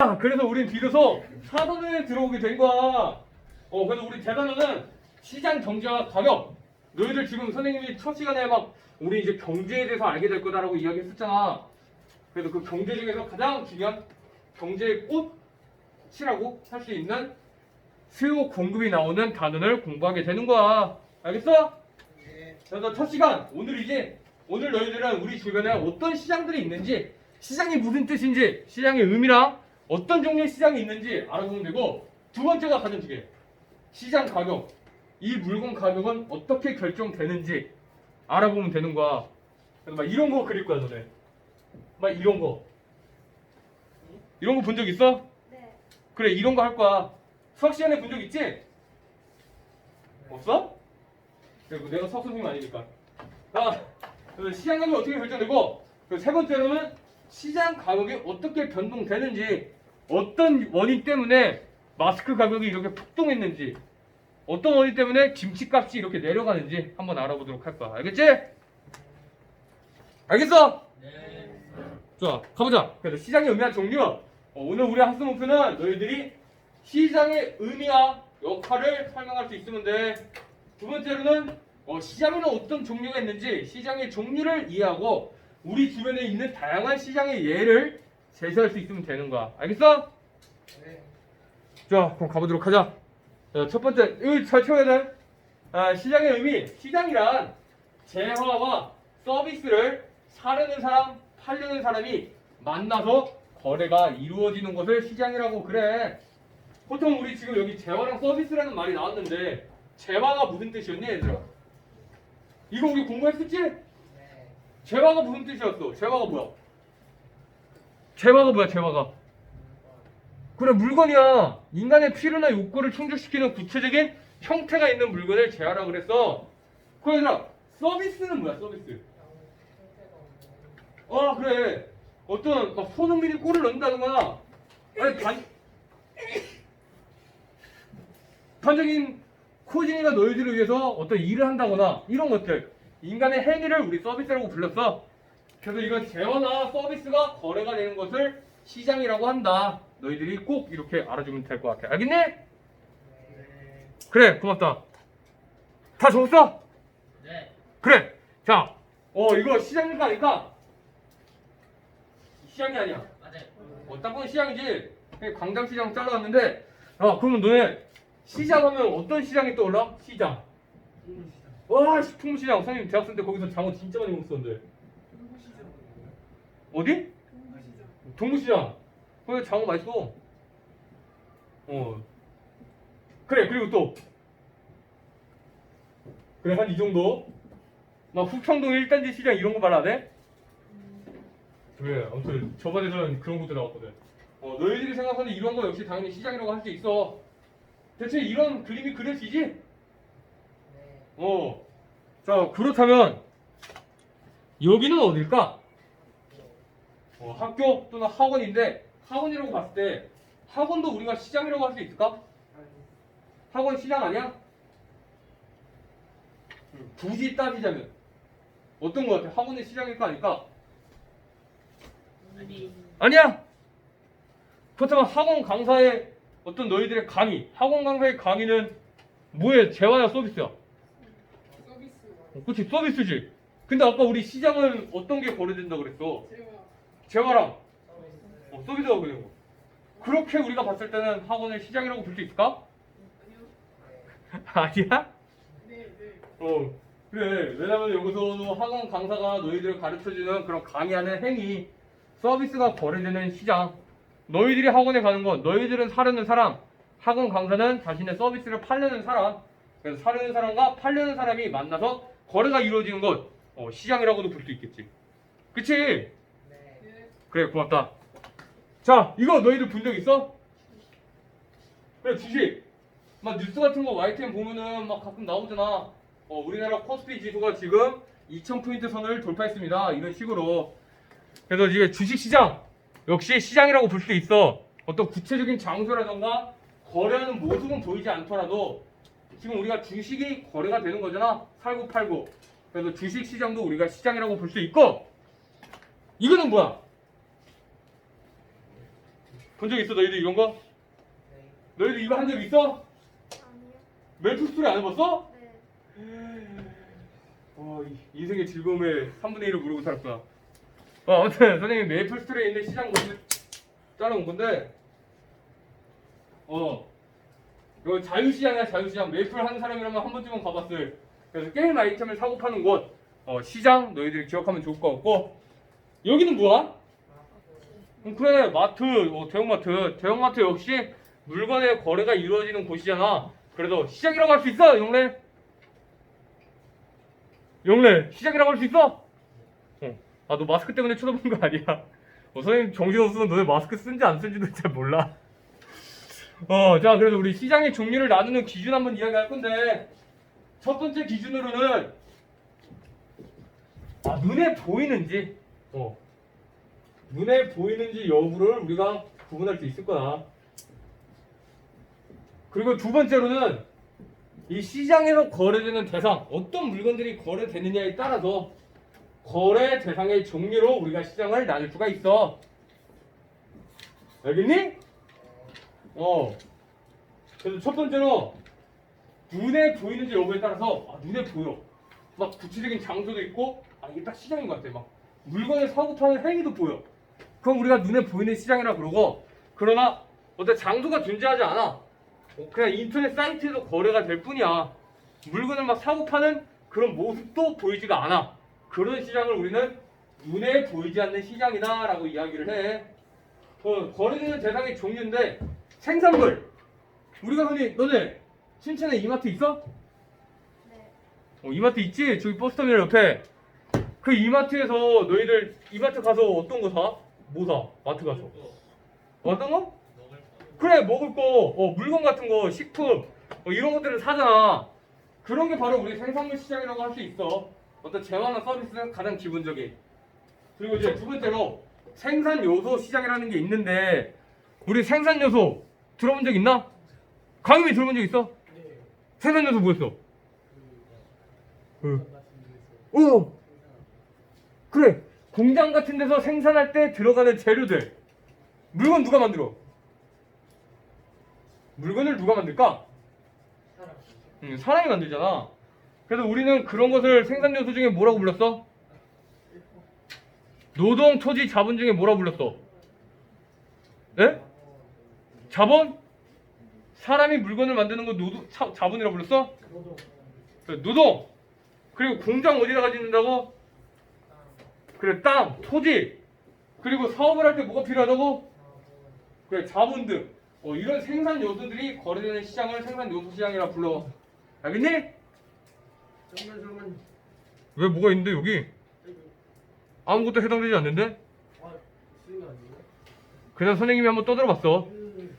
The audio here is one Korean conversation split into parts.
아, 그래서 우린 비로소 사단에 들어오게 된 거야. 어, 그래서 우리 대단원은 시장 경제와 가격. 너희들 지금 선생님이 첫 시간에 막 우리 이제 경제에 대해서 알게 될 거다라고 이야기했었잖아. 그래서 그 경제 중에서 가장 중요한 경제의 꽃이라고 할 수 있는 수요 공급이 나오는 단원을 공부하게 되는 거야. 알겠어? 그래서 첫 시간 오늘 이제 오늘 너희들은 우리 주변에 어떤 시장들이 있는지 시장이 무슨 뜻인지 시장의 의미랑 어떤 종류의 시장이 있는지 알아보면 되고 두 번째가 가장 중요해 시장 가격 이 물건 가격은 어떻게 결정되는지 알아보면 되는 거야 그래서 막 이런 거 그릴 거야 너네 막 이런 거 이런 거 본 적 있어? 네. 그래 이런 거 할 거야 수학 시간에 본 적 있지? 없어? 뭐 내가 수학 선생님 아니니까 자 그래서 시장 가격이 어떻게 결정되고 그세 번째로는 시장 가격이 어떻게 변동되는지 어떤 원인 때문에 마스크 가격이 이렇게 폭등했는지 어떤 원인 때문에 김치값이 이렇게 내려가는지 한번 알아보도록 할 거야. 알겠지? 알겠어? 자 가보자. 그래서 시장의 의미와 종류. 어, 오늘 우리 학습 목표는 너희들이 시장의 의미와 역할을 설명할 수 있으면 돼 두 번째로는 어, 시장에는 어떤 종류가 있는지 시장의 종류를 이해하고 우리 주변에 있는 다양한 시장의 예를 제시할 수 있으면 되는 거야 알겠어? 자 그럼 가보도록 하자 자, 첫 번째 이거 잘 채워야 돼 아, 시장의 의미 시장이란 재화와 서비스를 사려는 사람 팔려는 사람이 만나서 거래가 이루어지는 것을 시장이라고 그래 보통 우리 지금 여기 재화랑 서비스라는 말이 나왔는데 재화가 무슨 뜻이었니 얘들아? 이거 우리 공부했었지? 재화가 무슨 뜻이었어? 재화가 뭐야? 재화가 뭐야 재화가? 그래 물건이야. 인간의 필요나 욕구를 충족시키는 구체적인 형태가 있는 물건을 재화라 그랬어. 그러니까 서비스는 뭐야 서비스? 아 그래. 어떤 막 손흥민이 골을 넣는다거나 아니 단 단적인 코진이가 너희들을 위해서 어떤 일을 한다거나 이런 것들. 인간의 행위를 우리 서비스라고 불렀어 그래서 이건 재화나 서비스가 거래가 되는 것을 시장이라고 한다 너희들이 꼭 이렇게 알아주면 될 것 같아 알겠니? 그래 고맙다 다 적었어? 네. 그래 자 어 이거 시장이니까 아니까 시장이 아니야 맞아요. 어, 딱 보면 시장이지. 광장시장 잘라왔는데, 아, 그러면 너네 시장 하면 어떤 시장이 떠올라? 시장. 와, 씨, 풍무시장. 선생님 대학생 때 거기서 장어 진짜 많이 먹었었는데. 어디? 동무시장. 거기 장어 맛있어. 어. 그래, 그리고 또. 그래, 한 이 정도. 나 후평동 1단지 시장 이런 거 말안 해? 그래, 아무튼 저번에는 그런 것도 나왔거든. 어, 너희들이 생각하는 이런 거 역시 당연히 시장이라고 할 수 있어. 대체 이런 그림이 그려지지? 어. 자, 그렇다면 여기는 어딜까? 어, 학교 또는 학원인데 학원이라고 봤을 때 학원도 우리가 시장이라고 할 수 있을까? 학원 시장 아니야? 음, 굳이 따지자면 어떤 거 같아? 학원이 시장일까 아닐까? 아니. 아니야. 그렇다면 학원 강사의 어떤 너희들의 강의, 학원 강사의 강의는 뭐에 재화야 서비스야? 어, 그렇지 서비스지. 근데 아까 우리 시장은 어떤 게 거래된다 그랬어? 재화 랑 어, 서비스가 그런 거. 그렇게 우리가 봤을 때는 학원을 시장이라고 볼 수 있을까? 아니야? 어 그래 왜냐면 여기서도 학원 강사가 너희들을 가르쳐주는 그런 강의하는 행위 서비스가 거래되는 시장 너희들이 학원에 가는 건 너희들은 사려는 사람 학원 강사는 자신의 서비스를 팔려는 사람 그래서 사려는 사람과 팔려는 사람이 만나서 거래가 이루어지는 것 어, 시장이라고도 볼 수 있겠지 그치? 그래 고맙다. 자 이거 너희들 본 적 있어? 그래 주식 막 뉴스 같은 거 YTN 보면은 막 가끔 나오잖아. 어, 우리나라 코스피 지수가 지금 2000포인트 선을 돌파했습니다. 이런 식으로. 그래서 이제 주식시장 역시 시장이라고 볼 수 있어. 어떤 구체적인 장소라던가 거래하는 모습은 보이지 않더라도 지금 우리가 주식이 거래가 되는 거잖아. 살고 팔고 그래서 주식시장도 우리가 시장이라고 볼 수 있고 이거는 뭐야 본 적 있어 너희들 이런 거? 네. 너희들 이거 한 적 있어? 아니요. 메이플 스토리 안 해봤어? 네. 와 이- 인생의 즐거움에 3분의 1을 모르고 살았구나 어, 아무튼 선생님이 메이플 스토리에 있는 시장 모습을 따라온 건데 어 이거 자유시장이야 자유시장 메이플 하는 사람이라면 한 번쯤은 가봤을 그래서 게임 아이템을 사고 파는 곳 어, 시장 너희들이 기억하면 좋을 것 같고 여기는 뭐야? 음, 그래 마트 어, 대형마트. 대형마트 역시 물건의 거래가 이루어지는 곳이잖아. 그래도 시장이라고 할 수 있어 영래 영래 시장이라고 할 수 있어? 어. 아너 마스크 때문에 쳐다본 거 아니야? 어, 선생님 정신없으면 너네 마스크 쓴지 안 쓴지도 잘 몰라. 어, 자, 그래서 우리 시장의 종류를 나누는 기준 한번 이야기할 건데, 첫 번째 기준으로는, 아, 눈에 보이는지, 어, 눈에 보이는지 여부를 우리가 구분할 수 있을 거야. 그리고 두 번째로는, 이 시장에서 거래되는 대상, 어떤 물건들이 거래되느냐에 따라서, 거래 대상의 종류로 우리가 시장을 나눌 수가 있어. 알겠니? 어. 그래서 첫 번째로 눈에 보이는지 여부에 따라서 아, 눈에 보여. 막 구체적인 장소도 있고 아 이게 딱 시장인 것 같아. 막 물건을 사고 파는 행위도 보여. 그럼 우리가 눈에 보이는 시장이라 그러고 그러나 어떤 장소가 존재하지 않아. 어, 그냥 인터넷 사이트에서 거래가 될 뿐이야. 물건을 막 사고 파는 그런 모습도 보이지가 않아. 그런 시장을 우리는 눈에 보이지 않는 시장이다라고 이야기를 해. 어, 거래되는 대상의 종류인데 생산물 우리가 흔히 너네 신촌에 이마트 있어? 네. 어, 이마트 있지? 저기 버스터미널 옆에 그 이마트에서 너희들 이마트 가서 어떤 거 사? 뭐 사? 마트 가서 어떤 거? 그래 먹을 거 어, 물건 같은 거 식품 어, 이런 것들을 사잖아 그런 게 바로 우리 생산물 시장이라고 할 수 있어 어떤 재화나 서비스는 가장 기본적인 그리고 이제 두 번째로 생산 요소 시장이라는 게 있는데 우리 생산 요소 들어본 적 있나? 강림이 들어본 적 있어? 네. 생산 요소 뭐였어? 응. 그어 그래 공장 같은 데서 생산할 때 들어가는 재료들 물건 누가 만들어? 물건을 누가 만들까? 사람. 응, 사람이 만들잖아 그래서 우리는 그런 것을 생산 요소 중에 뭐라고 불렀어? 노동, 토지, 자본 중에 뭐라 불렀어? 예? 자본? 사람이 물건을 만드는 거 노동, 차- 자본이라고 불렀어? 노동. 노동 그리고 공장 어디다가 짓는다고? 그래 땅, 토지 그리고 사업을 할 때 뭐가 필요하다고? 그래 자본 등 어, 이런 생산 요소들이 거래되는 시장을 생산 요소 시장이라 불러 알겠니? 정말 정말. 왜 뭐가 있는데 여기 아무것도 해당되지 않는데? 아, 쓰는 거 아니에요? 그냥 선생님이 한번 떠들어봤어 음.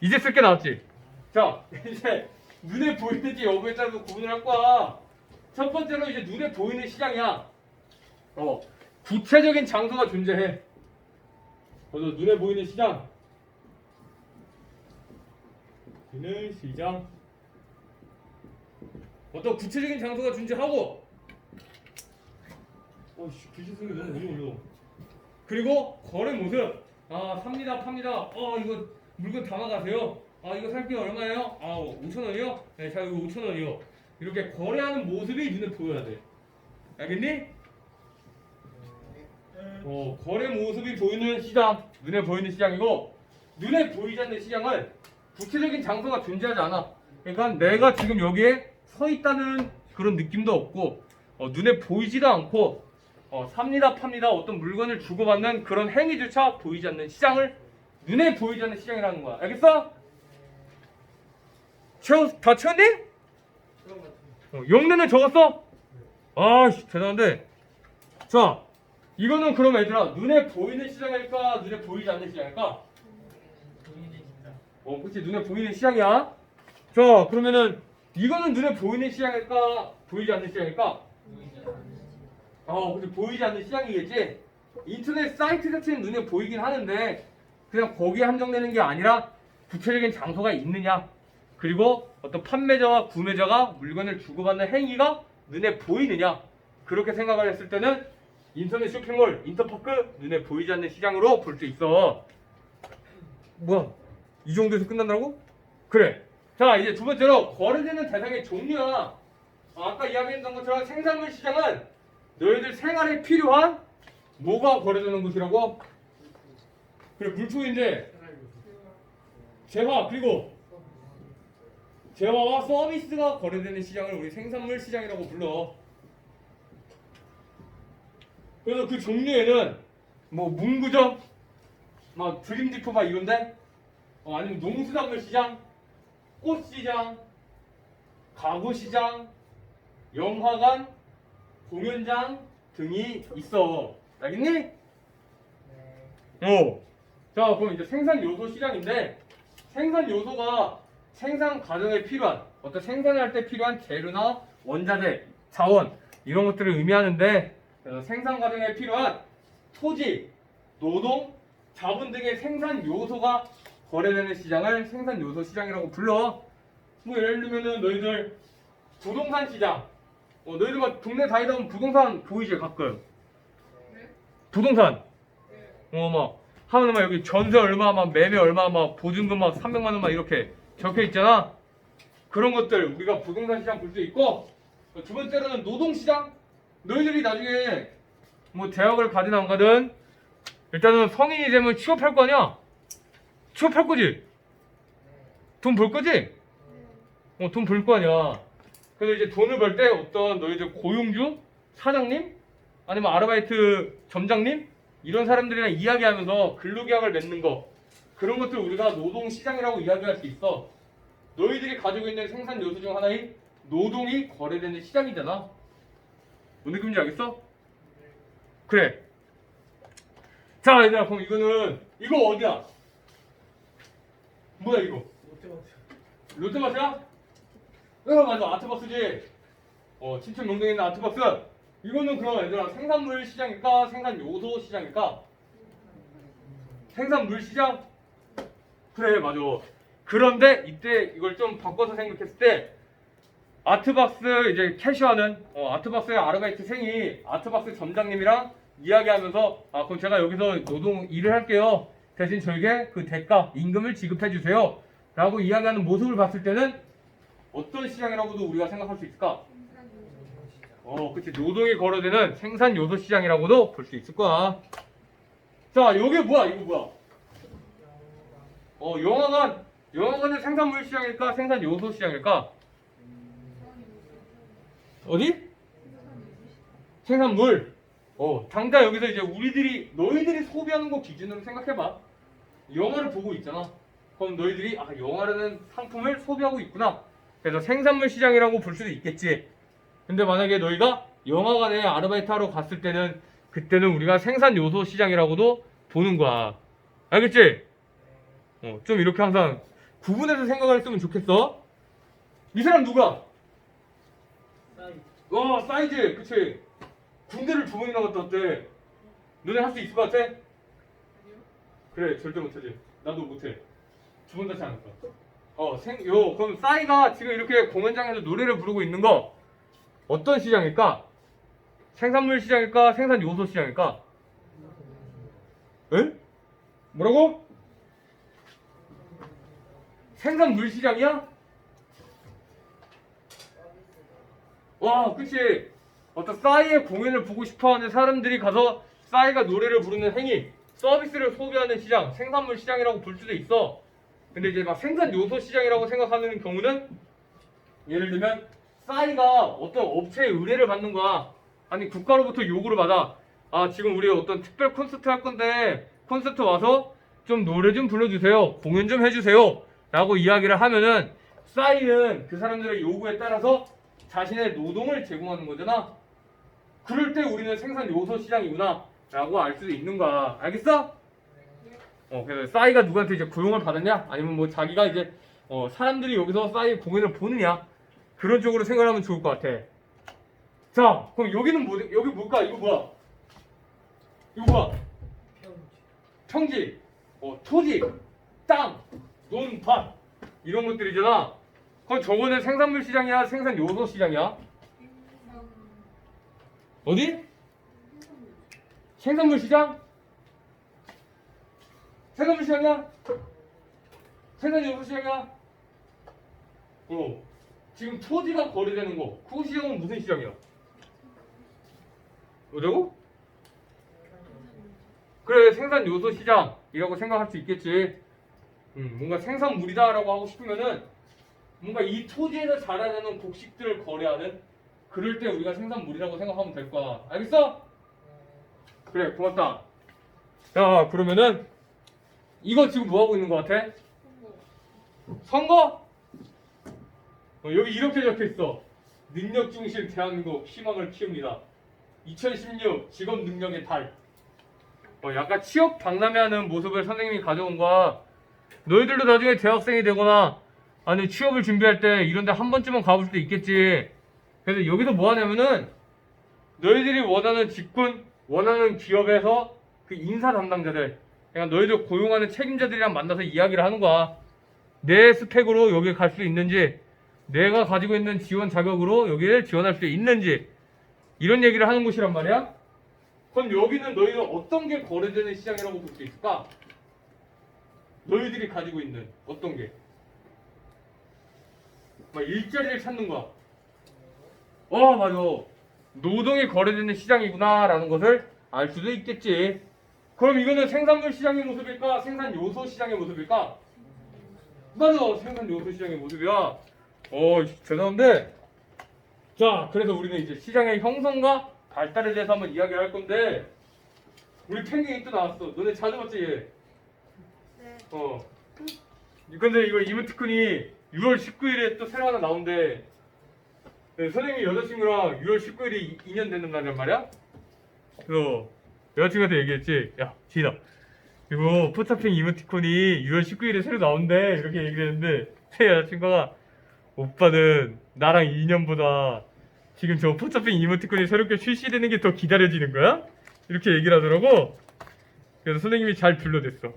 이제 쓸 게 나왔지 자 이제 눈에 보이는지 여부에 따라서 구분을 할 거야 첫 번째로 이제 눈에 보이는 시장이야 어 구체적인 장소가 존재해. 그래서 눈에 보이는 시장. 눈의 시장. 어떤 구체적인 장소가 존재하고. 어씨 글씨 쓰기 너무 어려워. 그리고 거래 모습. 아 삽니다 팝니다. 어 이거 물건 담아가세요. 아 이거 살게 얼마예요? 아 5천 원이요? 네자 이거 5천 원이요. 이렇게 거래하는 모습이 눈에 보여야 돼. 알겠니 어 거래 모습이 보이는 시장 눈에 보이는 시장이고 눈에 보이지 않는 시장은 구체적인 장소가 존재하지 않아 그러니까 내가 지금 여기에 서 있다는 그런 느낌도 없고 어, 눈에 보이지도 않고 어, 삽니다 팝니다 어떤 물건을 주고받는 그런 행위조차 보이지 않는 시장을 눈에 보이지 않는 시장이라는 거야 알겠어? 채워 다 채웠니? 어, 영내는 적었어? 아씨 대단한데 자 이거는 그럼 얘들아 눈에 보이는 시장일까 눈에 보이지 않는 시장일까? 어 그치 눈에 보이는 시장이야 자 그러면은 이거는 눈에 보이는 시장일까 보이지 않는 시장일까? 어, 근데 보이지 않는 시장이겠지? 인터넷 사이트 자체는 눈에 보이긴 하는데, 그냥 거기에 한정되는 게 아니라 구체적인 장소가 있느냐, 그리고 어떤 판매자와 구매자가 물건을 주고받는 행위가 눈에 보이느냐, 그렇게 생각을 했을 때는 인터넷 쇼핑몰, 인터파크, 눈에 보이지 않는 시장으로 볼 수 있어. 뭐야? 이 정도에서 끝난다고? 그래. 자, 이제 두 번째로 거래되는 대상의 종류야. 어, 아까 이야기했던 것처럼 생산물 시장은 너희들 생활에 필요한 뭐가 거래되는 곳이라고? 그래, 물품인데 재화 그리고 재화와 서비스가 거래되는 시장을 우리 생산물 시장이라고 불러. 그래서 그 종류에는 뭐 문구점, 막 드림디포 막 이런데, 어, 아니면 농수산물 시장, 꽃 시장, 가구 시장, 영화관, 공연장 등이 있어. 알겠니? 어. 자, 그럼 이제 생산 요소 시장인데 생산 요소가 생산 과정에 필요한 어떤 생산을 할때 필요한 재료나 원자재, 자원 이런 것들을 의미하는데 그래서 생산 과정에 필요한 토지, 노동, 자본 등의 생산 요소가 거래되는 시장을 생산 요소 시장이라고 불러. 뭐 예를 들면은 너희들 부동산 시장. 어, 너희들 막 동네 다니다 보면 부동산 보이지 가끔. 부동산. 어, 막, 하면 막 여기 전세 얼마, 막 매매 얼마, 막 보증금 막 300만 원 막 이렇게 적혀 있잖아. 그런 것들 우리가 부동산 시장 볼 수 있고, 어, 두 번째로는 노동 시장. 너희들이 나중에 뭐 대학을 가든 안 가든 일단은 성인이 되면 취업할 거 아니야? 취업할 거지? 돈 벌 거지? 어, 돈 벌 거 아니야. 그래서 이제 돈을 벌 때 어떤 너희들 고용주, 사장님, 아니면 아르바이트 점장님 이런 사람들이랑 이야기하면서 근로계약을 맺는 거 그런 것들 우리가 노동시장이라고 이야기할 수 있어. 너희들이 가지고 있는 생산 요소 중 하나인 노동이 거래되는 시장이잖아. 뭔 느낌인지 알겠어? 그래. 자, 얘들아, 그럼 이거는 이거 어디야? 뭐야 이거? 롯데마트야? 어 맞아 아트박스지 어 친척 명동에 있는 아트박스 이거는 그럼 얘들아 생산물 시장일까 생산 요소 시장일까 생산물 시장 그래 맞아 그런데 이때 이걸 좀 바꿔서 생각했을 때 아트박스 이제 캐시하는 어, 아트박스의 아르바이트 생이 아트박스 점장님이랑 이야기하면서 아 그럼 제가 여기서 노동 일을 할게요 대신 저에게 그 대가 임금을 지급해 주세요 라고 이야기하는 모습을 봤을 때는 어떤 시장이라고도 우리가 생각할 수 있을까? 어, 그치. 노동이 거래되는 생산 요소 시장이라고도 볼 수 있을 거야. 자, 여기 뭐야? 이거 뭐야? 어, 영화관. 영화관은 생산물 시장일까? 생산 요소 시장일까? 어디? 생산물. 어, 당장 여기서 이제 우리들이, 너희들이 소비하는 거 기준으로 생각해봐. 영화를 보고 있잖아. 그럼 너희들이 아 영화라는 상품을 소비하고 있구나. 그래서 생산물 시장이라고 볼 수도 있겠지. 근데 만약에 너희가 영화관에 아르바이트 하러 갔을 때는 그때는 우리가 생산 요소 시장이라고도 보는 거야. 알겠지? 어, 좀 이렇게 항상 구분해서 생각을 했으면 좋겠어. 이 사람 누가? 와 사이즈 그치? 군대를 두 번이나 갔다 왔대. 너네 할 수 있을 것 같아? 그래 절대 못하지. 나도 못해. 두 번 다시 안 할까? 어, 생, 요, 그럼 싸이가 지금 이렇게 공연장에서 노래를 부르고 있는 거 어떤 시장일까? 생산물 시장일까? 생산 요소 시장일까? 에? 뭐라고? 생산물 시장이야? 와, 그치. 어떤 싸이의 공연을 보고 싶어 하는 사람들이 가서 싸이가 노래를 부르는 행위, 서비스를 소비하는 시장, 생산물 시장이라고 볼 수도 있어. 근데 이제 막 생산 요소 시장이라고 생각하는 경우는 예를 들면 싸이가 어떤 업체에 의뢰를 받는 거야. 아니 국가로부터 요구를 받아. 아 지금 우리 어떤 특별 콘서트 할 건데 콘서트 와서 좀 노래 좀 불러주세요. 공연 좀 해주세요. 라고 이야기를 하면은 싸이는 그 사람들의 요구에 따라서 자신의 노동을 제공하는 거잖아. 그럴 때 우리는 생산 요소 시장이구나. 라고 알 수도 있는 거야. 알겠어? 어, 그래서 싸이가 누구한테 이제 고용을 받았냐? 아니면 뭐 자기가 이제 어, 사람들이 여기서 싸이 공연을 보느냐? 그런 쪽으로 생각하면 좋을 것 같아. 자, 그럼 여기는 뭐, 여기 뭘까? 이거 뭐야? 이거 뭐야? 평지, 어, 토지, 땅, 논, 밭 이런 것들이잖아. 그럼 저거는 생산물 시장이야? 생산 요소 시장이야? 어디? 생산물 시장? 생산물 시장이야? 생산 요소 시장이야. 어. 지금 토지가 거래되는 거. 그 시장은 무슨 시장이야? 뭐라고? 그래 생산 요소 시장이라고 생각할 수 있겠지. 음, 뭔가 생산물이다라고 하고 싶으면은 뭔가 이 토지에서 자라나는 곡식들을 거래하는 그럴 때 우리가 생산물이라고 생각하면 될 거야. 알겠어? 그래 고맙다. 자 그러면은 이거 지금 뭐 하고 있는 거 같아? 선거? 어, 여기 이렇게 적혀 있어. 능력 중심 대한민국 희망을 키웁니다. 2016 직업 능력의 달. 어, 약간 취업 박람회 하는 모습을 선생님이 가져온 거야. 너희들도 나중에 대학생이 되거나 아니 취업을 준비할 때 이런데 한 번쯤은 가볼 수도 있겠지. 그래서 여기서 뭐 하냐면은 너희들이 원하는 직군, 원하는 기업에서 그 인사 담당자들, 그러니까 너희들 고용하는 책임자들이랑 만나서 이야기를 하는 거야. 내 스펙으로 여기 갈 수 있는지, 내가 가지고 있는 지원 자격으로 여기를 지원할 수 있는지 이런 얘기를 하는 곳이란 말이야. 그럼 여기는 너희는 어떤 게 거래되는 시장이라고 볼 수 있을까? 너희들이 가지고 있는 어떤 게? 막 일자리를 찾는 거야. 어 맞아. 노동이 거래되는 시장이구나라는 것을 알 수도 있겠지. 그럼 이거는 생산물 시장의 모습일까? 생산 요소 시장의 모습일까? 맞아. 생산 요소 시장의 모습이야. 어 죄송한데. 자 그래서 우리는 이제 시장의 형성과 발달에 대해서 한번 이야기를 할 건데 우리 펭귄이 또 나왔어. 너네 자주 봤지 얘? 네. 어. 근데 이거 이모티콘이 6월 19일에 또 새로 하나 나온대. 네, 선생님이 여자친구랑 6월 19일이 2년 되는 날이란 말이야? 그래서 여자친구한테 얘기했지. 야, 지인아. 이거 포차핑 이모티콘이 6월 19일에 새로 나온대. 이렇게 얘기를 했는데, 새 여자친구가 오빠는 나랑 2년보다 지금 저 포차핑 이모티콘이 새롭게 출시되는 게 더 기다려지는 거야? 이렇게 얘기를 하더라고. 그래서 선생님이 잘 불러댔어.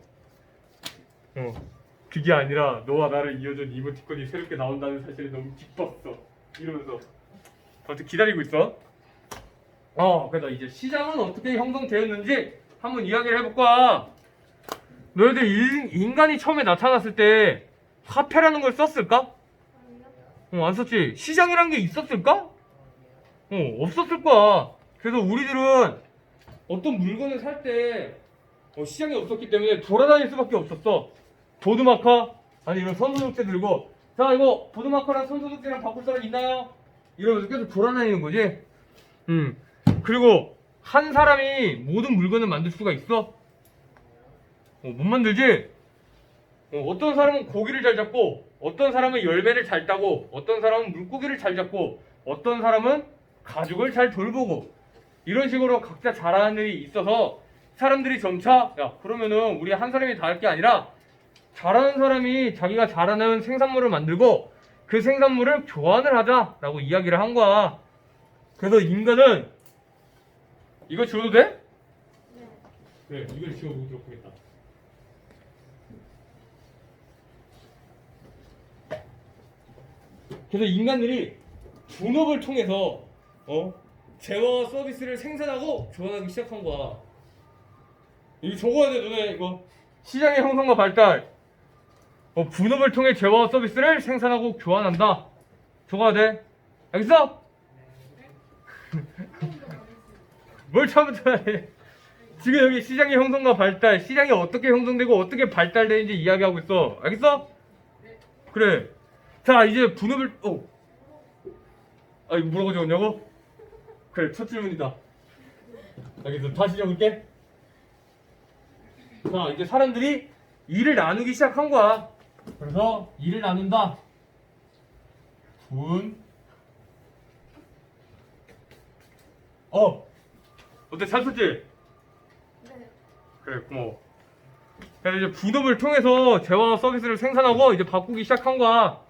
어. 그게 아니라 너와 나를 이어준 이모티콘이 새롭게 나온다는 사실에 너무 기뻤어. 이러면서 어떻게 기다리고 있어? 어, 그래서 이제 시장은 어떻게 형성되었는지 한번 이야기를 해볼까? 너희들 인, 인간이 처음에 나타났을 때 화폐라는 걸 썼을까? 어, 안 썼지. 시장이란 게 있었을까? 어, 없었을 거야. 그래서 우리들은 어떤 물건을 살때 어, 시장이 없었기 때문에 돌아다닐 수밖에 없었어. 보드마커? 아니 이런 선소독제 들고 자 이거 보드마커랑 선소독제랑 바꿀 사람 있나요? 이러면서 계속 돌아다니는 거지. 음. 그리고 한 사람이 모든 물건을 만들 수가 있어? 어, 못 만들지? 어, 떤 사람은 고기를 잘 잡고, 어떤 사람은 열매를 잘 따고, 어떤 사람은 물고기를 잘 잡고, 어떤 사람은 가족을 잘 돌보고, 이런 식으로 각자 잘하는 일이 있어서 사람들이 점차, 야, 그러면은 우리 한 사람이 다 할 게 아니라, 잘하는 사람이 자기가 잘하는 생산물을 만들고, 그 생산물을 교환을 하자라고 이야기를 한 거야. 그래서 인간은, 이거 지워도 돼? 네. 네, 이걸 지워보도록 하겠다. 그래서 인간들이 분업을 통해서 어 재화와 서비스를 생산하고 교환하기 시작한 거야. 이거 적어야 돼, 너네 이거. 시장의 형성과 발달. 어, 분업을 통해 재화와 서비스를 생산하고 교환한다. 적어야 돼. 알겠어? 뭘 처음부터 해? 지금 여기 시장의 형성과 발달, 시장이 어떻게 형성되고 어떻게 발달되는지 이야기하고 있어. 알겠어? 그래. 자, 이제 분업을, 어. 아, 이거 뭐라고 적었냐고? 그래, 첫 질문이다. 알겠어. 다시 적을게. 자, 이제 사람들이 일을 나누기 시작한 거야. 그래서 일을 나눈다. 분. 어. 어때? 잘 썼지? 네. 그래 고마워 그래서 이제 분업을 통해서 재화와 서비스를 생산하고 이제 바꾸기 시작한 거야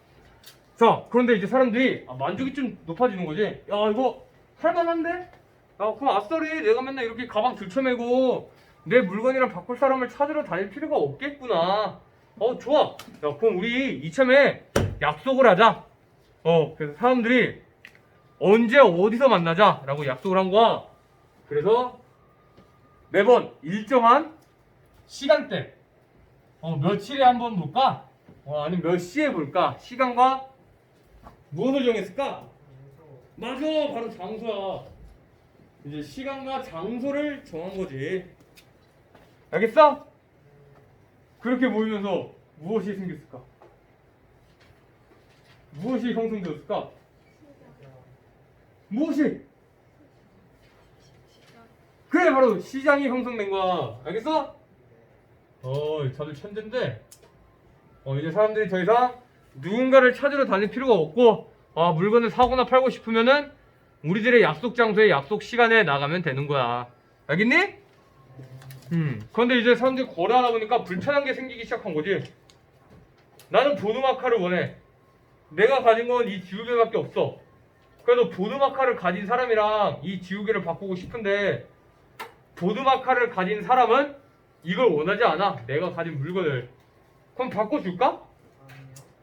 자 그런데 이제 사람들이 아, 만족이 좀 높아지는 거지 야 이거 할만한데? 야 그럼 아싸리 내가 맨날 이렇게 가방 들쳐매고 내 물건이랑 바꿀 사람을 찾으러 다닐 필요가 없겠구나 어 좋아 야 그럼 우리 이참에 약속을 하자 어 그래서 사람들이 언제 어디서 만나자 라고 약속을 한 거야 그래서 매번 일정한 시간대 어, 며칠에 한 번 볼까? 어, 아니면 몇 시에 볼까? 시간과 무엇을 정했을까? 맞아, 바로 장소야. 이제 시간과 장소를 정한 거지. 알겠어? 그렇게 모이면서 무엇이 생겼을까? 무엇이 형성되었을까? 무엇이? 그래 바로 시장이 형성된 거야. 알겠어? 어, 다들 천재인데. 어, 이제 사람들이 더 이상 누군가를 찾으러 다닐 필요가 없고, 아, 물건을 사거나 팔고 싶으면은 우리들의 약속 장소에 약속 시간에 나가면 되는 거야. 알겠니? 음. 그런데 이제 사람들이 거래하다 보니까 불편한 게 생기기 시작한 거지. 나는 보드마카를 원해. 내가 가진 건 이 지우개밖에 없어. 그래도 보드마카를 가진 사람이랑 이 지우개를 바꾸고 싶은데 보드마카를 가진 사람은 이걸 원하지 않아. 내가 가진 물건을. 그럼 바꿔줄까?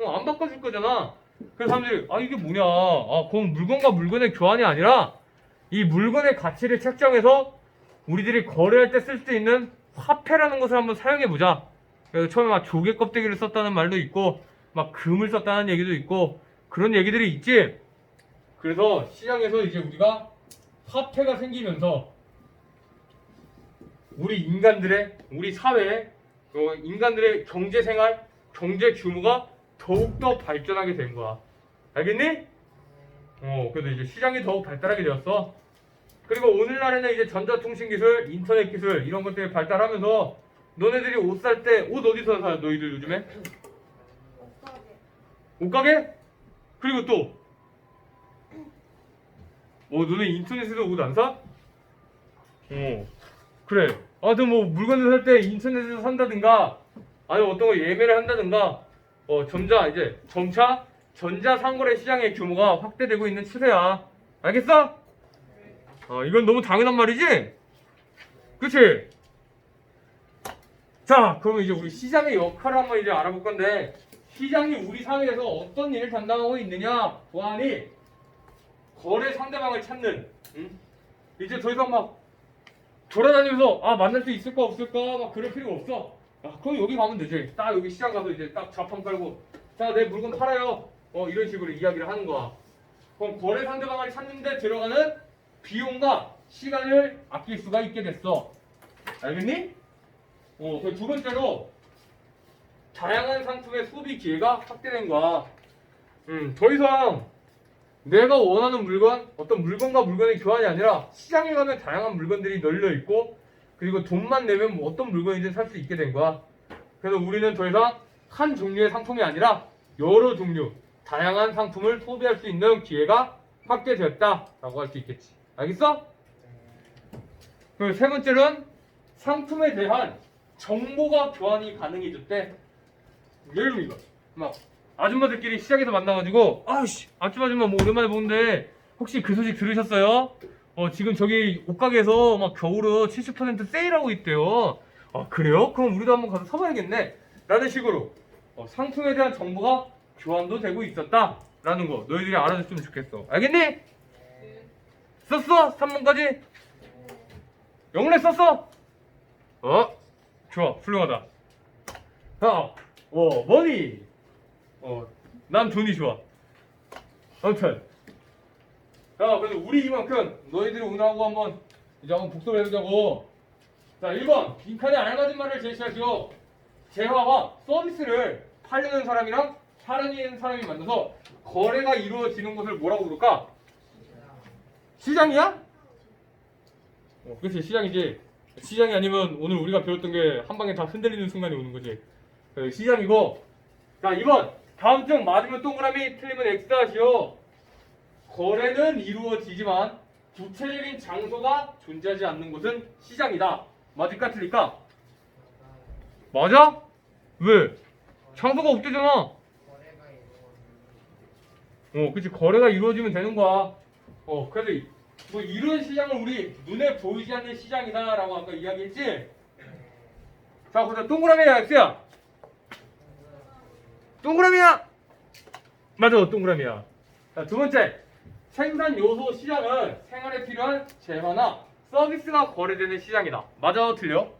어, 안 바꿔줄 거잖아. 그래서 사람들이 아 이게 뭐냐? 아 그럼 물건과 물건의 교환이 아니라 이 물건의 가치를 책정해서 우리들이 거래할 때 쓸 수 있는 화폐라는 것을 한번 사용해 보자. 그래서 처음에 막 조개 껍데기를 썼다는 말도 있고 막 금을 썼다는 얘기도 있고 그런 얘기들이 있지. 그래서 시장에서 이제 우리가 화폐가 생기면서 우리 인간들의 우리 사회에 어, 인간들의 경제 생활, 경제 규모가 더욱더 발전하게 된 거야. 알겠니? 어, 그래서 이제 시장이 더욱 발달하게 되었어. 그리고 오늘날에는 이제 전자통신 기술, 인터넷 기술 이런 것들이 발달하면서 너네들이 옷 살 때 옷 어디서 사? 너희들 요즘에? 옷가게. 그리고 또 어, 너네 인터넷에서 옷 안 사? 어, 그래. 아무튼 뭐 물건을 살 때 인터넷에서 산다든가 아니면 어떤 거 예매를 한다든가 어, 점자 이제 점차 전자상거래 시장의 규모가 확대되고 있는 추세야. 알겠어? 어, 이건 너무 당연한 말이지? 그치? 자, 그러면 이제 우리 시장의 역할을 한번 이제 알아볼 건데 시장이 우리 사회에서 어떤 일을 담당하고 있느냐 보아하니 거래 상대방을 찾는 응? 이제 더 이상 막 돌아다니면서 아 만날 수 있을까 없을까 막 그럴 필요가 없어 아, 그럼 여기 가면 되지 딱 여기 시장 가서 이제 딱 자판 깔고 자 내 물건 팔아요 어 이런 식으로 이야기를 하는 거야 그럼 거래 상대방을 찾는데 들어가는 비용과 시간을 아낄 수가 있게 됐어 알겠니? 어, 그두 번째로 다양한 상품의 소비 기회가 확대된 거야. 음, 더 이상 내가 원하는 물건, 어떤 물건과 물건의 교환이 아니라 시장에 가면 다양한 물건들이 널려 있고 그리고 돈만 내면 뭐 어떤 물건이든 살 수 있게 된 거야. 그래서 우리는 더 이상 한 종류의 상품이 아니라 여러 종류, 다양한 상품을 소비할 수 있는 기회가 확대되었다라고 할 수 있겠지. 알겠어? 그리고 세 번째는 상품에 대한 정보가 교환이 가능해졌대. 예를 들면 이거. 막 아줌마들끼리 시장에서 만나가지고 아씨 아줌마 아줌마 뭐 오랜만에 보는데 혹시 그 소식 들으셨어요? 어 지금 저기 옷가게에서 막 겨울은 70% 세일하고 있대요. 아 그래요? 그럼 우리도 한번 가서 사봐야겠네. 라는 식으로 어, 상품에 대한 정보가 교환도 되고 있었다라는 거 너희들이 알아줬으면 좋겠어. 알겠니? 썼어? 3번까지? 영문에 썼어? 어? 좋아, 훌륭하다. 자, 어, 머니. 어, 난 돈이 좋아. 아무튼. 자, 그래서 우리 이만큼 너희들이 오늘 하고 한번 이제 한번 복습을 해보자고. 자, 1번. 빈칸에 알맞은 말을 제시하시오. 재화와 서비스를 팔려는 사람이랑 사려는 사람이 만나서 거래가 이루어지는 것을 뭐라고 부를까? 시장이야? 어, 그렇지 시장이지. 시장이 아니면 오늘 우리가 배웠던 게 한 방에 다 흔들리는 순간이 오는 거지. 그 시장이고. 자, 2번. 다음 중 맞으면 동그라미, 틀리면 X 하시오. 거래는 이루어지지만 구체적인 장소가 존재하지 않는 곳은 시장이다. 맞을까 틀릴까? 맞아? 왜? 장소가 없대잖아. 어, 그치. 거래가 이루어지면 되는 거야. 어, 그래서 이- 뭐 이런 시장을 우리 눈에 보이지 않는 시장이다라고 아까 이야기했지? 자, 그래서 동그라미야, X야? 동그라미야! 맞아, 동그라미야. 자, 두 번째. 생산 요소 시장은 생활에 필요한 재화나 서비스가 거래되는 시장이다. 맞아, 틀려?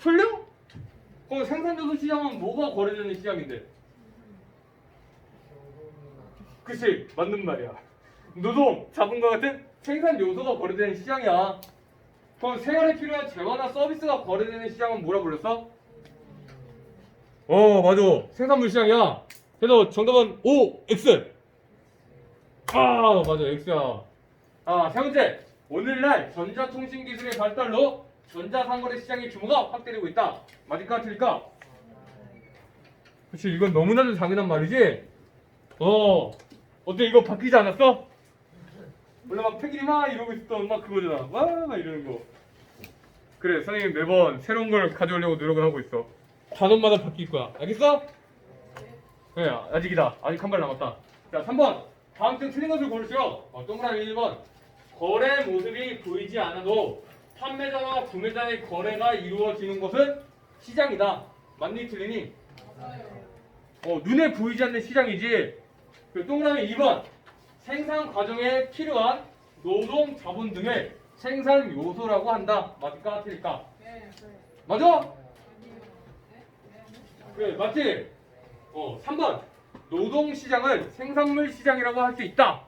틀려? 그럼 생산 요소 시장은 뭐가 거래되는 시장인데? 그치 맞는 말이야 노동, 자본과 같은 생산 요소가 거래되는 시장이야. 그럼 생활에 필요한 재화나 서비스가 거래되는 시장은 뭐라 불렀어? 어 맞아. 생산물 시장이야. 그래서 정답은 O, X 아 맞아 X야 아 세 번째. 오늘날 전자통신 기술의 발달로 전자상거래 시장의 규모가 확대되고 있다. 맞을까 틀릴까? 그치 이건 너무나도 당연한 말이지? 어 어때? 이거 바뀌지 않았어? 원래 막 팽이리 막 이러고 있었던 막 그거잖아. 와 막 이러는 거. 그래 선생님 매번 새로운 걸 가져오려고 노력을 하고 있어. 단원마다 바뀔 거야. 알겠어? 네 아직이다. 아직 한 발 남았다. 자 3번. 다음 중 틀린 것을 고르시오. 어, 동그라미 1번. 거래 모습이 보이지 않아도 판매자와 구매자의 거래가 이루어지는 것은 시장이다. 맞니 틀리니? 어, 눈에 보이지 않는 시장이지. 그 동그라미 2번. 생산 과정에 필요한 노동, 자본 등을 생산 요소라고 한다. 맞을까? 틀릴까? 네. 맞아? 그래, 맞지? 어, 3번. 노동 시장은 생산물 시장이라고 할 수 있다.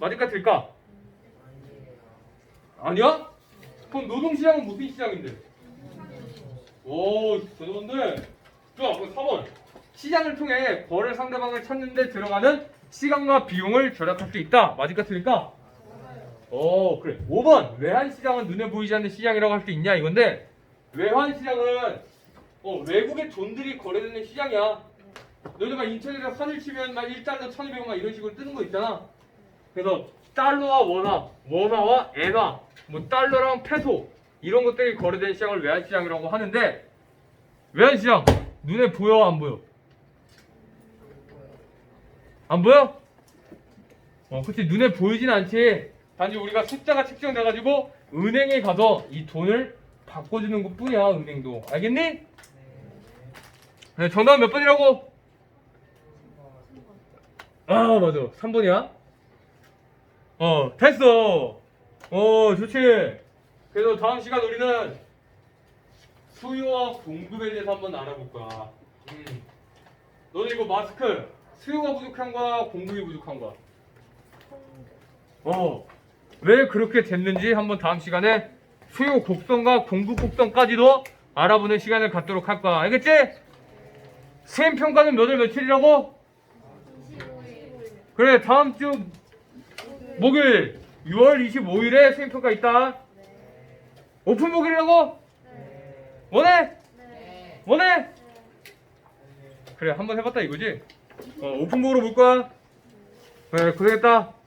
맞을까? 틀릴까? 아니야? 그럼 노동 시장은 무슨 시장인데? 오, 대단한데? 좋아, 그럼 4번. 시장을 통해 거래 상대방을 찾는 데 들어가는 시간과 비용을 절약할 수 있다. 맞을까 틀릴까? 어 그래. 5번 외환 시장은 눈에 보이지 않는 시장이라고 할 수 있냐 이건데 외환 시장은 어, 외국의 돈들이 거래되는 시장이야. 막 인터넷에 환을 치면 막 1달러 1200원 막 이런 식으로 뜨는 거 있잖아. 그래서 달러와 원화, 원화와 엔화, 뭐 달러랑 페소 이런 것들이 거래되는 시장을 외환 시장이라고 하는데 외환 시장 눈에 보여 안 보여? 안 보여? 어, 그치 눈에 보이진 않지. 단지 우리가 숫자가 측정돼가지고 은행에 가서 이 돈을 바꿔주는 것 뿐이야 은행도. 알겠니? 네, 정답은 몇 번이라고? 아 맞아 3번이야. 어 됐어. 어 좋지. 그래서 다음 시간 우리는 수요와 공급에 대해서 한번 알아볼 거야. 음. 너는 이거 마스크 수요가 부족한가 공급이 부족한가? 어. 왜 그렇게 됐는지 한번 다음 시간에 수요 곡선과 공급 곡선까지도 알아보는 시간을 갖도록 할 거야. 알겠지? 수행 평가는 몇월 며칠이라고? 25일. 그래 다음 주 목요일 6월 25일에 수행 평가 있다. 오픈 목요일이라고? 네. 원해? 네. 원해? 그래 한번 해봤다 이거지? 어 오픈북으로 볼 거야? 그래 고생했다